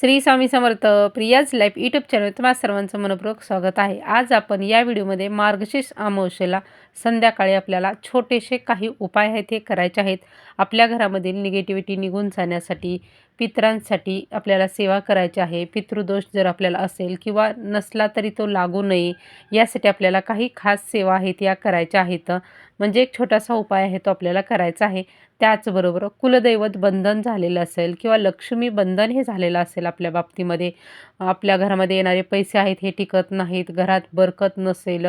Shri Swami Samarth Priya's life YouTube channel तुम्हाला सर्वांचं मनपूर्वक स्वागत आहे. आज आपण या व्हिडिओमध्ये मार्गशीर्ष अमावस्येला संध्याकाळी आपल्याला छोटेसे काही उपाय आहेत हे करायचे आहेत. आपल्या घरामधील निगेटिव्हिटी निघून जाण्यासाठी पितरांसाठी आपल्याला सेवा करायची आहे. पितृदोष जर आपल्याला असेल किंवा नसला तरी तो लागू नये यासाठी आपल्याला काही खास सेवा आहेत या करायच्या आहेत. म्हणजे एक छोटासा उपाय आहे तो आपल्याला करायचा आहे. त्याचबरोबर कुलदैवत बंधन झालेलं असेल किंवा लक्ष्मी बंधन हे झालेलं असेल आपल्या बाबतीमध्ये. आपल्या घरामध्ये येणारे पैसे आहेत हे टिकत नाहीत. घरात बरकत नसेल.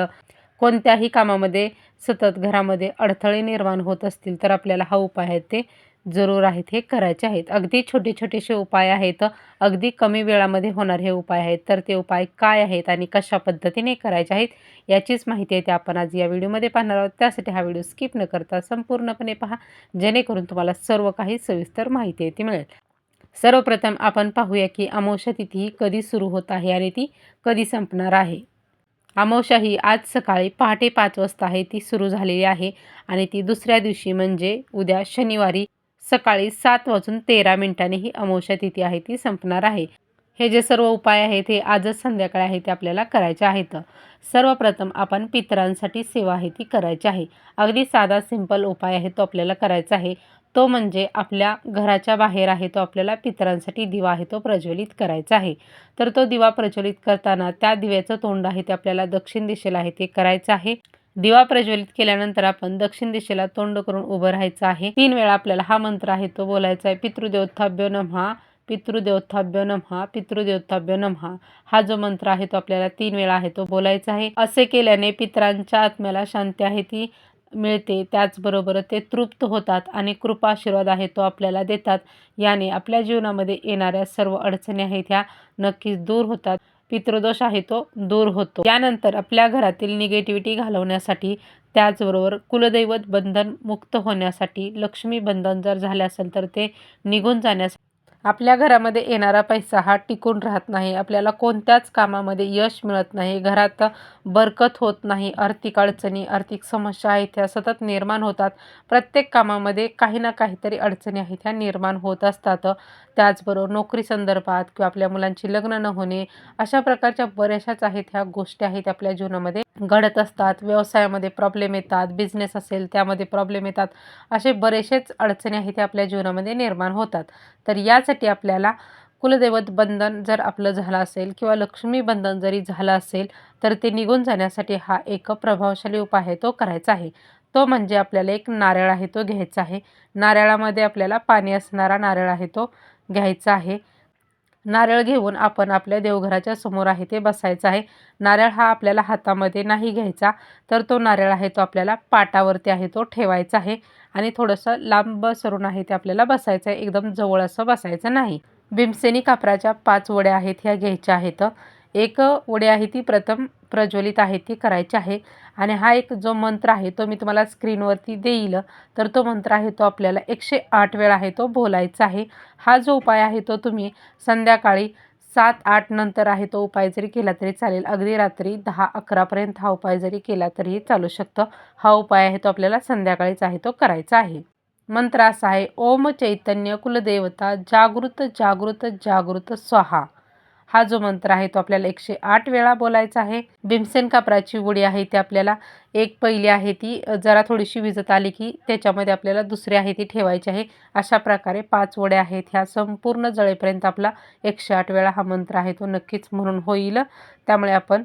कोणत्याही कामामध्ये सतत घरामध्ये अडथळे निर्माण होत असतील तर आपल्याला हा उपाय आहे ते जरूर आहेत हे करायचे आहेत. अगदी छोटे छोटेसे उपाय आहेत अगदी कमी वेळामध्ये होणार हे उपाय आहेत. तर ते उपाय काय आहेत आणि कशा पद्धतीने करायचे आहेत याचीच माहिती आहे ते आपण आज या व्हिडिओमध्ये पाहणार आहोत. त्यासाठी हा व्हिडिओ स्किप न करता संपूर्णपणे पहा जेणेकरून तुम्हाला सर्व काही सविस्तर माहिती आहे ती मिळेल. सर्वप्रथम आपण पाहूया की अमावस्या तिथी ही कधी सुरू होत आहे आणि ती कधी संपणार आहे. अमावस्या ही आज सकाळी पहाटे पाच वाजता आहे ती सुरू झालेली आहे आणि ती दुसऱ्या दिवशी म्हणजे उद्या शनिवारी सकाळी सात वाजून तेरा मिनिटांनी ही अमावस्या तिथी आहे ती संपणार आहे. हे जे सर्व उपाय आहेत हे आजच संध्याकाळी आहे ते आपल्याला करायचे आहेत. सर्वप्रथम आपण पितरांसाठी सेवा आहे ती करायची आहे. अगदी साधा सिंपल उपाय आहे तो आपल्याला करायचा आहे. तो म्हणजे आपल्या घराच्या बाहेर आहे तो आपल्याला पितरांसाठी दिवा आहे तो प्रज्वलित करायचा आहे. तर तो दिवा प्रज्वलित करताना त्या दिव्याचं तोंड आहे ते आपल्याला दक्षिण दिशेला आहे ते करायचं आहे. दिवा प्रज्वलित केल्यानंतर आपण दक्षिण दिशेला तोंड करून उभं राहायचं आहे. तीन वेळा आपल्याला हा मंत्र आहे तो बोलायचा आहे. पितृदेवथाभ्य नमहा पितृदेवथाभ्य नमहा पितृदेवथाभ्य नमहा. हा जो मंत्र आहे तो आपल्याला तीन वेळा आहे तो बोलायचा आहे. असे केल्याने पितरांच्या आत्म्याला शांती आहे ती मिळते. त्याचबरोबर ते तृप्त होतात आणि कृपा आशीर्वाद आहे तो आपल्याला देतात. याने आपल्या जीवनामध्ये येणाऱ्या सर्व अडचणी आहेत ह्या नक्कीच दूर होतात. पितृदोष आहे तो दूर होतो. त्यानंतर आपल्या घरातील निगेटिव्हिटी घालवण्यासाठी त्याचबरोबर कुलदैवत बंधन मुक्त होण्यासाठी लक्ष्मी बंधन जर झाले असेल तर ते निघून जाण्यासाठी आपल्या घरामध्ये येणारा पैसा हा टिकून राहत नाही. आपल्याला कोणत्याच कामामध्ये यश मिळत नाही. घरात बरकत होत नाही. आर्थिक अडचणी आर्थिक समस्या आहेत ह्या सतत निर्माण होतात. प्रत्येक कामामध्ये काही ना काहीतरी अडचणी आहेत ह्या निर्माण होत असतात. त्याचबरोबर नोकरी संदर्भात किंवा आपल्या मुलांची लग्न न होणे अशा प्रकारच्या बऱ्याचशाच आहेत ह्या गोष्टी आहेत आपल्या जीवनामध्ये. घडत असतात व्यवसायामध्ये प्रॉब्लेम येतात बिझनेस असेल त्यामध्ये प्रॉब्लेम येतात असे बरेचसेच अडचणी आहेत त्या आपल्या जीवनामध्ये निर्माण होतात. तर यासाठी आपल्याला कुलदैवत बंधन जर आपलं झालं असेल किंवा लक्ष्मी बंधन जरी झालं असेल तर ते निघून जाण्यासाठी हा एक प्रभावशाली उपाय आहे तो करायचा आहे. तो म्हणजे आपल्याला एक नारळ आहे तो घ्यायचा आहे. नारळामध्ये आपल्याला पाणी असणारा नारळ आहे तो घ्यायचा आहे. नारळ घेऊन आपण आपल्या देवघराच्या समोर आहे ते बसायचं आहे. नारळ हा आपल्याला हातामध्ये नाही घ्यायचा तर तो नारळ आहे तो आपल्याला पाटावरती आहे तो ठेवायचा आहे आणि थोडंसं लांब सरून आहे ते आपल्याला बसायचं आहे. एकदम जवळ असं बसायचं नाही. भीमसेनी कापराच्या पाच वड्या आहेत ह्या घ्यायच्या आहेत. एक वडी आहे ती प्रथम प्रज्वलित आहे ती करायची आहे. आणि हा एक जो मंत्र आहे तो मी तुम्हाला स्क्रीनवरती देईल. तर तो मंत्र आहे तो आपल्याला एकशे आठ वेळा आहे तो बोलायचा आहे. हा जो उपाय आहे तो तुम्ही संध्याकाळी सात आठ नंतर आहे तो उपाय जरी केला तरी चालेल. अगदी रात्री दहा अकरापर्यंत हा उपाय जरी केला तरीही चालू शकतं. हा उपाय आहे तो आपल्याला संध्याकाळीच आहे तो करायचा आहे. मंत्र असा आहे ओम चैतन्य कुलदेवता जागृत जागृत जागृत स्वाहा. हा जो मंत्र आहे तो आपल्याला एकशे आठ वेळा बोलायचा आहे. भीमसेन कापराची उडी आहे ती आपल्याला एक पहिली आहे ती जरा थोडीशी विजत आली की त्याच्यामध्ये आपल्याला दुसरी आहे ती ठेवायची आहे. अशा प्रकारे पाच वड्या आहेत ह्या संपूर्ण जळेपर्यंत आपला एकशे आठ वेळा हा मंत्र आहे तो नक्कीच म्हणून होईल. त्यामुळे आपण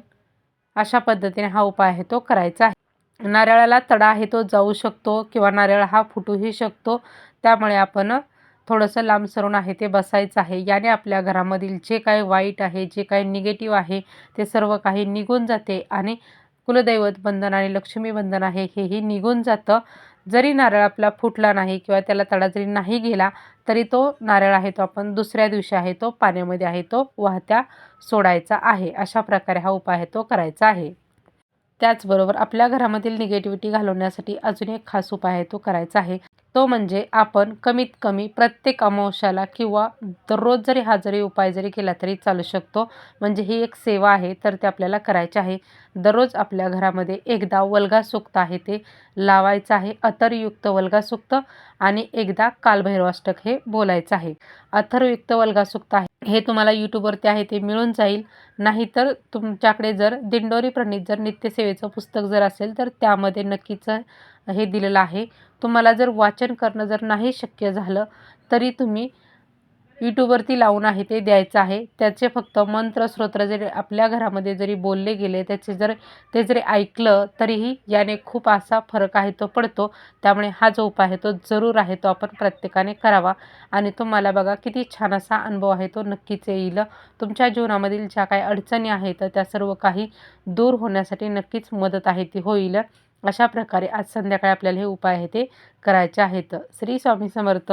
अशा पद्धतीने हा उपाय आहे तो करायचा आहे. नारळाला तडा आहे तो जाऊ शकतो किंवा नारळ हा फुटूही शकतो. त्यामुळे आपण थोडंसं लांब सरून आहे ते बसायचं आहे. याने आपल्या घरामधील जे काही वाईट आहे जे काही निगेटिव्ह आहे ते सर्व काही निघून जाते आणि कुलदैवत बंधन आणि लक्ष्मी बंधन आहे हेही निघून जातं. जरी नारळ आपला फुटला नाही किंवा त्याला तडा जरी नाही गेला तरी तो नारळ आहे तो आपण दुसऱ्या दिवशी आहे तो पाण्यामध्ये आहे तो वाहत्या सोडायचा आहे. अशा प्रकारे हा उपाय आहे तो करायचा आहे. त्याचबरोबर आपल्या घरामधील निगेटिव्हिटी घालवण्यासाठी अजून एक खास उपाय आहे तो करायचा आहे. तो म्हणजे आपण कमीत कमी प्रत्येक अमावश्याला किंवा दररोज जरी हा जरी उपाय जरी केला तरी चालू शकतो. म्हणजे ही एक सेवा आहे तर ते आपल्याला करायचे आहे. दररोज आपल्या घरामध्ये एकदा वल्गा सुक्त आहे ते लावायचं आहे. अथरयुक्त वल्गा सुक्त आणि एकदा कालभैरवाष्टक हे बोलायचं आहे. अथर्वयुक्त वल्गा सुक्त आहे. हे तुम्हाला यूट्यूबवरती आहे ते मिळून जाईल. नाहीतर तुमच्याकडे जर दिंडोरी प्रणित जर नित्यसेवेचं पुस्तक जर असेल तर त्यामध्ये नक्कीच हे दिलेलं आहे. तुम्हाला जर वाचन करणं जर नाही शक्य झालं तरी तुम्ही यूट्यूबवरती लावून आहे ते द्यायचं आहे. त्याचे फक्त मंत्र स्तोत्र जरी आपल्या घरामध्ये जरी बोलले गेले त्याचे जर ते जरी ऐकलं तरीही याने खूप असा फरक आहे तो पडतो. त्यामुळे हा जो उपाय आहे तो जरूर आहे तो आपण प्रत्येकाने करावा. आणि तुम्हाला बघा किती छान असा अनुभव आहे तो नक्कीच येईल. तुमच्या जीवनामधील ज्या काही अडचणी आहेत त्या सर्व काही दूर होण्यासाठी नक्कीच मदत आहे ती होईल. अशा प्रकारे आज संध्याकाळी आपल्याला हे उपाय आहे ते करायचे आहेत. श्री स्वामी समर्थ.